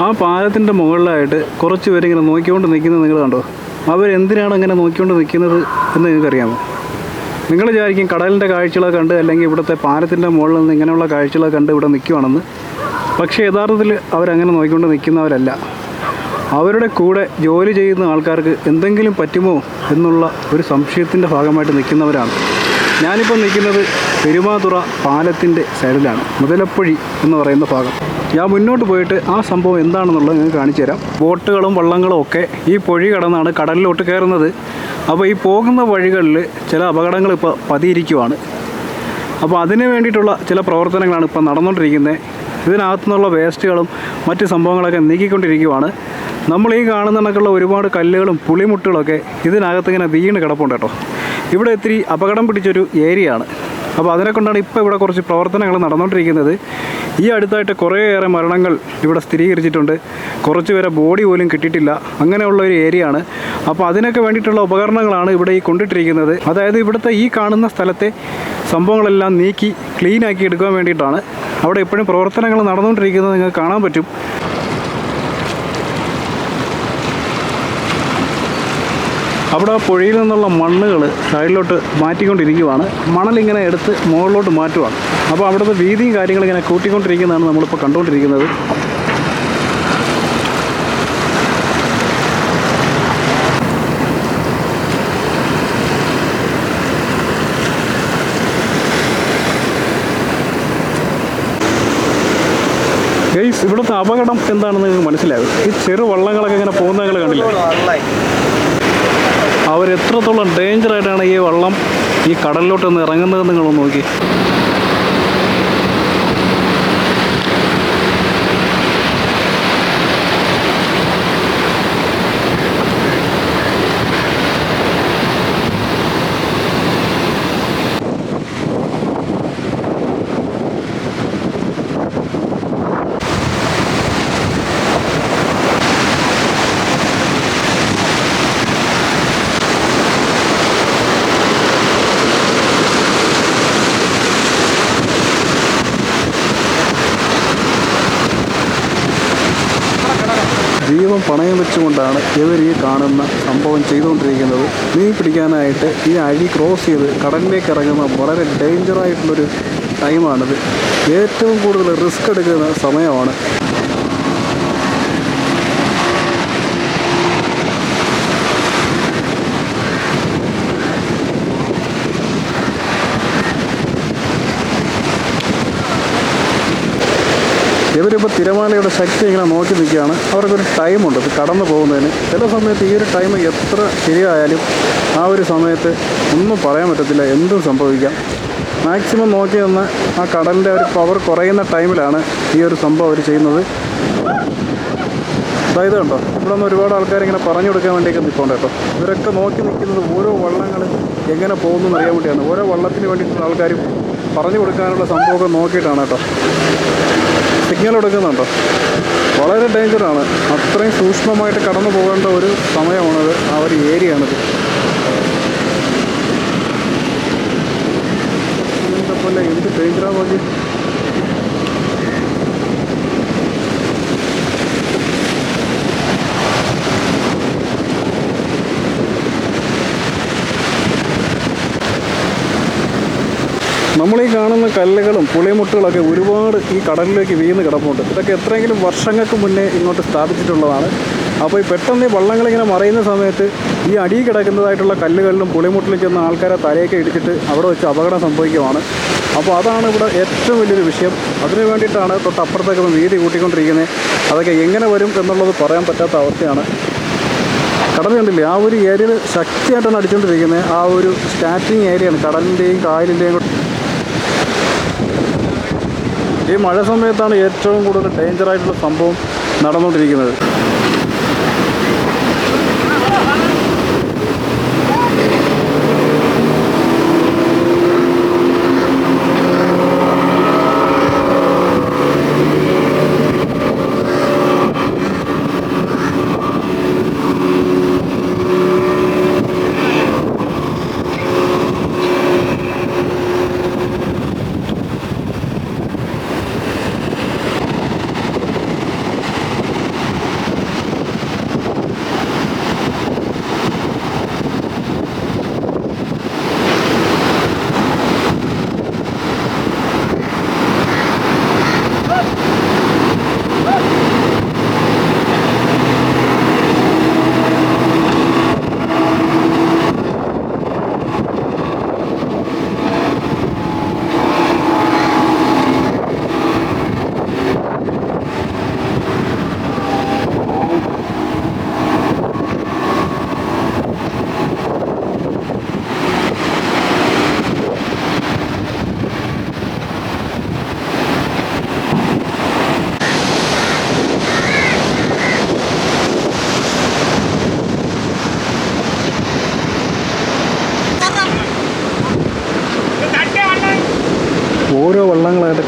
ആ പാലത്തിന്റെ മുകളിലായിട്ട് കുറച്ച് പേരിങ്ങനെ നോക്കിക്കൊണ്ട് നിൽക്കുന്നത് നിങ്ങൾ കണ്ടോ? അവരെന്തിനാണ് അങ്ങനെ നോക്കിക്കൊണ്ട് നിൽക്കുന്നത് എന്ന് നിങ്ങൾക്കറിയാമോ? നിങ്ങൾ വിചാരിക്കും കടലിന്റെ കാഴ്ചകളൊക്കെ കണ്ട് അല്ലെങ്കിൽ ഇവിടുത്തെ പാലത്തിന്റെ മുകളിൽ നിന്ന് ഇങ്ങനെയുള്ള കാഴ്ചകളൊക്കെ കണ്ട് ഇവിടെ നിൽക്കുവാണെന്ന്. പക്ഷേ യഥാർത്ഥത്തിൽ അവരങ്ങനെ നോക്കിക്കൊണ്ട് നിൽക്കുന്നവരല്ല. അവരുടെ കൂടെ ജോലി ചെയ്യുന്ന ആൾക്കാർക്ക് എന്തെങ്കിലും പറ്റുമോ എന്നുള്ള ഒരു സംശയത്തിന്റെ ഭാഗമായിട്ട് നിൽക്കുന്നവരാണ്. ഞാനിപ്പോൾ നിൽക്കുന്നത് പെരുമാതുറ പാലത്തിന്റെ സൈഡിലാണ് മുതലപ്പൊഴി എന്ന് പറയുന്ന ഭാഗം. ഞാൻ മുന്നോട്ട് പോയിട്ട് ആ സംഭവം എന്താണെന്നുള്ളത് നിങ്ങൾക്ക് കാണിച്ചു തരാം. ബോട്ടുകളും വള്ളങ്ങളും ഒക്കെ ഈ പൊഴി കടന്നാണ് കടലിലോട്ട് കയറുന്നത്. അപ്പോൾ ഈ പോകുന്ന വഴികളിൽ ചില അപകടങ്ങൾ ഇപ്പോൾ പതിയിരിക്കുവാണ്. അപ്പോൾ അതിന് വേണ്ടിയിട്ടുള്ള ചില പ്രവർത്തനങ്ങളാണ് ഇപ്പോൾ നടന്നുകൊണ്ടിരിക്കുന്നത്. ഇതിനകത്തു നിന്നുള്ള വേസ്റ്റുകളും മറ്റ് സംഭവങ്ങളൊക്കെ നീക്കിക്കൊണ്ടിരിക്കുവാണ്. നമ്മൾ ഈ കാണുന്ന കണക്കുള്ള ഒരുപാട് കല്ലുകളും പുളിമുട്ടുകളൊക്കെ ഇതിനകത്ത് ഇങ്ങനെ വീണ് കിടപ്പുണ്ട് കേട്ടോ. ഇവിടെ ഇത്തിരി അപകടം പിടിച്ചൊരു ഏരിയയാണ്. അപ്പോൾ അതിനെ കൊണ്ടാണ് ഇപ്പോൾ ഇവിടെ കുറച്ച് പ്രവർത്തനങ്ങൾ നടന്നുകൊണ്ടിരിക്കുന്നത് ഈ അടുത്തായിട്ട് കുറേയേറെ മരണങ്ങൾ ഇവിടെ സ്ഥിരീകരിച്ചിട്ടുണ്ട്. കുറച്ച് പേരെ ബോഡി പോലും കിട്ടിയിട്ടില്ല. അങ്ങനെയുള്ള ഒരു ഏരിയ ആണ്. അപ്പോൾ അതിനൊക്കെ വേണ്ടിയിട്ടുള്ള ഉപകരണങ്ങളാണ് ഇവിടെ ഈ കൊണ്ടിട്ടിരിക്കുന്നത്. അതായത് ഇവിടുത്തെ ഈ കാണുന്ന സ്ഥലത്തെ സംഭവങ്ങളെല്ലാം നീക്കി ക്ലീൻ ആക്കി എടുക്കാൻ വേണ്ടിയിട്ടാണ്. അവിടെ എപ്പോഴും പ്രവർത്തനങ്ങൾ നടന്നുകൊണ്ടിരിക്കുന്നത് നിങ്ങൾക്ക് കാണാൻ പറ്റും. അവിടെ പുഴയിൽ നിന്നുള്ള മണ്ണുകൾ സൈഡിലോട്ട് മാറ്റിക്കൊണ്ടിരിക്കുവാണ്. മണലിങ്ങനെ എടുത്ത് മുകളിലോട്ട് മാറ്റുവാണ്. അപ്പോൾ അവിടുത്തെ വീതിയും കാര്യങ്ങളും ഇങ്ങനെ കൂട്ടിക്കൊണ്ടിരിക്കുന്നതാണ് നമ്മളിപ്പോൾ കണ്ടുകൊണ്ടിരിക്കുന്നത് ഇവിടുത്തെ അപകടം എന്താണെന്ന് നിങ്ങൾക്ക് ഈ ചെറു വള്ളങ്ങളൊക്കെ ഇങ്ങനെ പോകുന്നതൊക്കെ കണ്ടില്ലേ? അവരെത്രത്തോളം ഡേഞ്ചറായിട്ടാണ് ഈ വള്ളം ഈ കടലിലോട്ടൊന്ന് ഇറങ്ങുന്നത് നിങ്ങളൊന്ന് നോക്കി. ജീവൻ പണയം വെച്ചുകൊണ്ടാണ് ഇവർ ഈ കാണുന്ന സംഭവം ചെയ്തുകൊണ്ടിരിക്കുന്നത്. മീൻ പിടിക്കാനായിട്ട് ഈ അഴി ക്രോസ് ചെയ്ത് കടലിലേക്ക് ഇറങ്ങുന്ന വളരെ ഡേഞ്ചറായിട്ടുള്ളൊരു ടൈമാണിത് ഏറ്റവും കൂടുതൽ റിസ്ക് എടുക്കുന്ന സമയമാണ്. ഇവരിപ്പോൾ തിരമാലയുടെ ശക്തി ഇങ്ങനെ നോക്കി നിൽക്കുകയാണ്. അവർക്കൊരു ടൈമുണ്ട് ഇത് കടന്നു പോകുന്നതിന്. ചില സമയത്ത് ഈ ഒരു ടൈം എത്ര ശരിയായാലും ആ ഒരു സമയത്ത് ഒന്നും പറയാൻ പറ്റത്തില്ല. എന്തും സംഭവിക്കാം. മാക്സിമം നോക്കി നിന്ന് ആ കടലിന്റെ ഒരു പവർ കുറയുന്ന ടൈമിലാണ് ഈ ഒരു സംഭവം അവർ ചെയ്യുന്നത്. അതായത് കണ്ടോ? ഇവിടെ നിന്ന് ഒരുപാട് ആൾക്കാർ ഇങ്ങനെ പറഞ്ഞു കൊടുക്കാൻ വേണ്ടിയൊക്കെ നിൽപ്പുണ്ട് കേട്ടോ. ഇവരൊക്കെ നോക്കി നിൽക്കുന്നത് ഓരോ വള്ളങ്ങൾ എങ്ങനെ പോകുന്നു എന്ന് അറിയാൻ വേണ്ടിയാണ്. ഓരോ വള്ളത്തിന് വേണ്ടിയിട്ടുള്ള ആൾക്കാരും പറഞ്ഞു കൊടുക്കാനുള്ള സംഭവമൊക്കെ നോക്കിയിട്ടാണ് കേട്ടോ. സിഗ്നൽ എടുക്കുന്നുണ്ടോ? വളരെ ഡേഞ്ചറാണ് അത്രയും സൂക്ഷ്മമായിട്ട് കടന്നു പോകേണ്ട ഒരു സമയമാണത്. ആ ഒരു ഏരിയ ആണിത് പോലെ എന്ത് ഡേഞ്ചറാ നോക്കി നമ്മൾ ഈ കാണുന്ന കല്ലുകളും പുളിമുട്ടുകളൊക്കെ ഒരുപാട് ഈ കടലിലേക്ക് വീണ് കിടപ്പുണ്ട്. ഇതൊക്കെ എത്രയെങ്കിലും വർഷങ്ങൾക്ക് മുന്നേ ഇങ്ങോട്ട് സ്ഥാപിച്ചിട്ടുള്ളതാണ്. അപ്പോൾ ഈ പെട്ടെന്ന് ഈ വള്ളങ്ങളിങ്ങനെ മറയുന്ന സമയത്ത് ഈ അടി കിടക്കുന്നതായിട്ടുള്ള കല്ലുകളിലും പുളിമുട്ടിലും ചെന്ന ആൾക്കാരെ തലയൊക്കെ ഇടിച്ചിട്ട് അവിടെ വെച്ച് അപകടം സംഭവിക്കുവാണ് അപ്പോൾ അതാണ് ഇവിടെ ഏറ്റവും വലിയൊരു വിഷയം. അതിനു വേണ്ടിയിട്ടാണ് തൊട്ടപ്പുറത്തേക്ക് വീതി കൂട്ടിക്കൊണ്ടിരിക്കുന്നത്. അതൊക്കെ എങ്ങനെ വരും എന്നുള്ളത് പറയാൻ പറ്റാത്ത അവസ്ഥയാണ്. കടൽ കണ്ടില്ലേ? ആ ഒരു ഏരിയയിൽ ശക്തിയായിട്ടാണ് അടിച്ചുകൊണ്ടിരിക്കുന്നത് ആ ഒരു സ്റ്റാറ്റിങ് ഏരിയയാണ് കടലിന്റെയും കായലിന്റെയും ഈ മഴ സമയത്താണ് ഏറ്റവും കൂടുതൽ ഡേഞ്ചറായിട്ടുള്ള സംഭവം നടന്നുകൊണ്ടിരിക്കുന്നത്.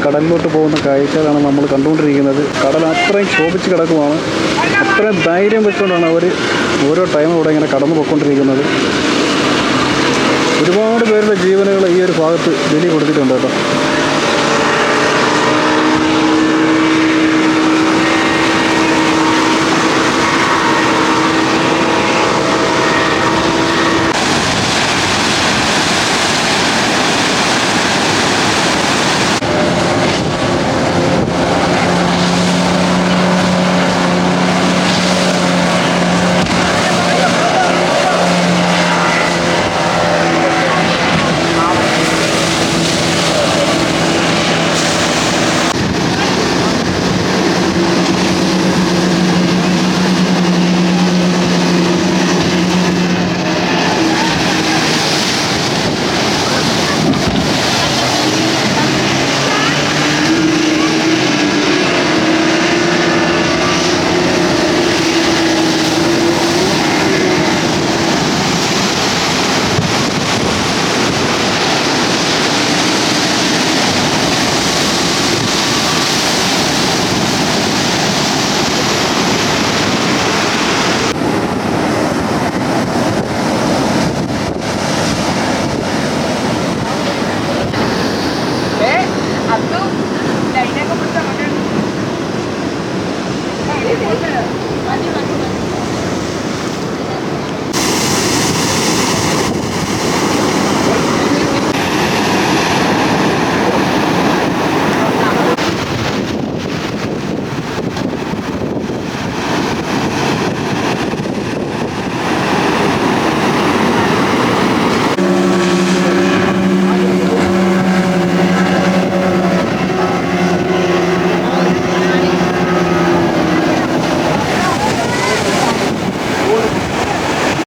കടലിലോട്ട് പോകുന്ന കാഴ്ചകളാണ് നമ്മൾ കണ്ടുകൊണ്ടിരിക്കുന്നത്. കടൽ അത്രയും ശോഭിച്ച് കിടക്കുവാണ്. അത്രയും ധൈര്യം വെച്ചുകൊണ്ടാണ് അവർ ഓരോ ടൈമും ഇവിടെ ഇങ്ങനെ കടന്നു പോയിക്കൊണ്ടിരിക്കുന്നത്. ഒരുപാട് പേരുടെ ജീവനുകൾ ഈ ഒരു ഭാഗത്ത് ബലി കൊടുത്തിട്ടുണ്ട് കേട്ടോ.